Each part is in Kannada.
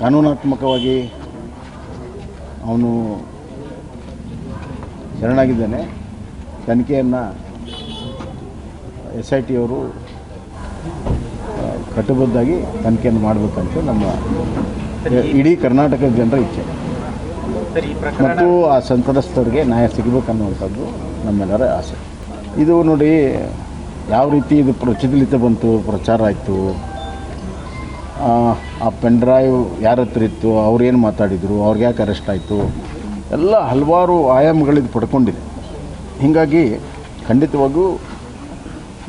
ಕಾನೂನಾತ್ಮಕವಾಗಿ ಅವನು ಶರಣಾಗಿದ್ದಾನೆ. ತನಿಖೆಯನ್ನು ಎಸ್ ಐ ಟಿ ಅವರು ಕಟ್ಟುಬದ್ದಾಗಿ ಕಟ್ಟುಬದ್ಧಾಗಿ ತನಿಖೆಯನ್ನು ಮಾಡಬೇಕಂತ ನಮ್ಮ ಇಡೀ ಕರ್ನಾಟಕದ ಜನರ ಇಚ್ಛೆ. ಮತ್ತು ಆ ಸಂತ್ರಸ್ತರಿಗೆ ನ್ಯಾಯ ಸಿಗಬೇಕನ್ನುವಂಥದ್ದು ನಮ್ಮೆಲ್ಲರ ಆಸೆ. ಇದು ನೋಡಿ ಯಾವ ರೀತಿ ಇದು ಪ್ರಚಲಿತ ಬಂತು ಪ್ರಚಾರ ಆಯಿತು? ಆ ಪೆನ್ ಡ್ರೈವ್ ಯಾರ ಹತ್ರ ಇತ್ತು ಅವ್ರೇನು ಮಾತಾಡಿದರು, ಅವ್ರಿಗೆ ಯಾಕೆ ಅರೆಸ್ಟ್ ಆಯಿತು, ಎಲ್ಲ ಹಲವಾರು ಆಯಾಮಗಳಿದು ಪಡ್ಕೊಂಡಿದೆ. ಹೀಗಾಗಿ ಖಂಡಿತವಾಗೂ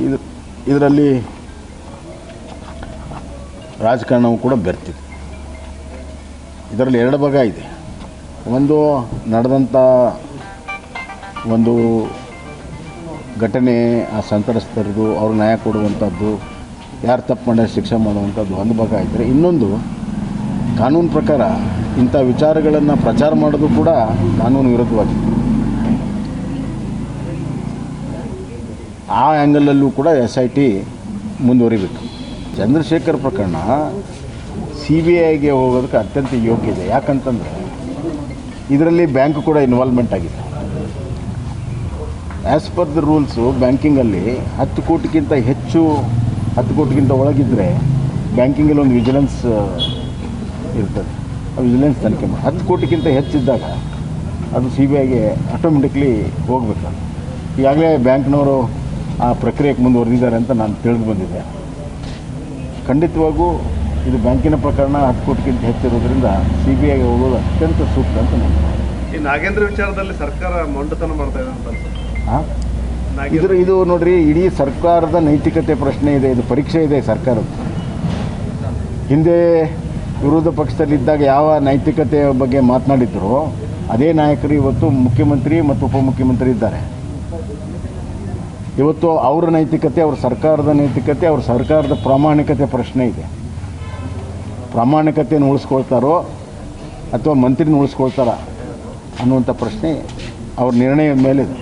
ಇದು, ಇದರಲ್ಲಿ ರಾಜಕಾರಣವು ಕೂಡ ಬೆರ್ತಿದೆ. ಇದರಲ್ಲಿ ಎರಡು ಭಾಗ ಇದೆ. ಒಂದು ನಡೆದಂಥ ಒಂದು ಘಟನೆ ಆ ಸಂತ್ರಸ್ತರದು ಅವ್ರು ನ್ಯಾಯ ಕೊಡುವಂಥದ್ದು ಯಾರು ತಪ್ಪು ಮಾಡಿದ್ರೆ ಶಿಕ್ಷೆ ಮಾಡುವಂಥದ್ದು ಒಂದು ಭಾಗ ಇದ್ದರೆ ಇನ್ನೊಂದು ಕಾನೂನು ಪ್ರಕಾರ ಇಂಥ ವಿಚಾರಗಳನ್ನು ಪ್ರಚಾರ ಮಾಡೋದು ಕೂಡ ಕಾನೂನು ವಿರುದ್ಧವಾಗಿದೆ. ಆ ಆ್ಯಂಗಲಲ್ಲೂ ಕೂಡ ಎಸ್ ಐ ಟಿ ಮುಂದುವರಿಬೇಕು. ಚಂದ್ರಶೇಖರ್ ಪ್ರಕರಣ ಸಿ ಬಿ ಐಗೆ ಹೋಗೋದಕ್ಕೆ ಅತ್ಯಂತ ಯೋಗ್ಯ ಇದೆ. ಯಾಕಂತಂದರೆ ಇದರಲ್ಲಿ ಬ್ಯಾಂಕ್ ಕೂಡ ಇನ್ವಾಲ್ವ್ಮೆಂಟ್ ಆಗಿದೆ. ಆ್ಯಸ್ ಪರ್ ದ ರೂಲ್ಸು ಬ್ಯಾಂಕಿಂಗಲ್ಲಿ ಹತ್ತು ಕೋಟಿಗಿಂತ ಹೆಚ್ಚು ಹತ್ತು ಕೋಟಿಗಿಂತ ಒಳಗಿದ್ದರೆ ಬ್ಯಾಂಕಿಂಗಲ್ಲಿ ಒಂದು ವಿಜಿಲೆನ್ಸ್ ಇರ್ತದೆ. ಆ ವಿಜಿಲೆನ್ಸ್ ತನಿಖೆ ಮಾಡಿ. ಹತ್ತು ಕೋಟಿಗಿಂತ ಹೆಚ್ಚಿದ್ದಾಗ ಅದು ಸಿ ಬಿ ಐಗೆ ಆಟೋಮೆಟಿಕ್ಲಿ ಹೋಗ್ಬೇಕು ಈಗಾಗಲೇ ಬ್ಯಾಂಕ್ನವರು ಆ ಪ್ರಕ್ರಿಯೆಗೆ ಮುಂದುವರೆದಿದ್ದಾರೆ ಅಂತ ನಾನು ತಿಳಿದು ಬಂದಿದ್ದೆ ಖಂಡಿತವಾಗೂ ಇದು ಬ್ಯಾಂಕಿನ ಪ್ರಕರಣ ಹತ್ತು ಕೋಟಿಗಿಂತ ಹೆಚ್ಚಿರೋದ್ರಿಂದ ಸಿ ಬಿ ಐಗೆ ಹೋಗೋದು ಅತ್ಯಂತ ಸೂಕ್ತ ಅಂತ ನಾನು ಈ ನಾಗೇಂದ್ರ ವಿಚಾರದಲ್ಲಿ ಸರ್ಕಾರ ಮೊಂಡತನ ಮಾಡ್ತಾ ಇದೆ ಅಂತ ಹಾಂ ಇದ್ರ ಇದು ನೋಡ್ರಿ, ಇಡೀ ಸರ್ಕಾರದ ನೈತಿಕತೆ ಪ್ರಶ್ನೆ ಇದೆ, ಇದು ಪರೀಕ್ಷೆ ಇದೆ ಸರ್ಕಾರದ ಹಿಂದೆ ವಿರೋಧ ಪಕ್ಷದಲ್ಲಿದ್ದಾಗ ಯಾವ ನೈತಿಕತೆಯ ಬಗ್ಗೆ ಮಾತನಾಡಿದ್ರು, ಅದೇ ನಾಯಕರು ಇವತ್ತು ಮುಖ್ಯಮಂತ್ರಿ ಮತ್ತು ಉಪಮುಖ್ಯಮಂತ್ರಿ ಇದ್ದಾರೆ. ಇವತ್ತು ಅವರ ನೈತಿಕತೆ, ಅವ್ರ ಸರ್ಕಾರದ ನೈತಿಕತೆ, ಅವ್ರ ಸರ್ಕಾರದ ಪ್ರಾಮಾಣಿಕತೆ ಪ್ರಶ್ನೆ ಇದೆ. ಪ್ರಾಮಾಣಿಕತೆಯನ್ನು ಉಳಿಸ್ಕೊಳ್ತಾರೋ ಅಥವಾ ಮಂತ್ರಿನ ಉಳಿಸ್ಕೊಳ್ತಾರ ಅನ್ನುವಂಥ ಪ್ರಶ್ನೆ ಅವ್ರ ನಿರ್ಣಯದ ಮೇಲಿದೆ.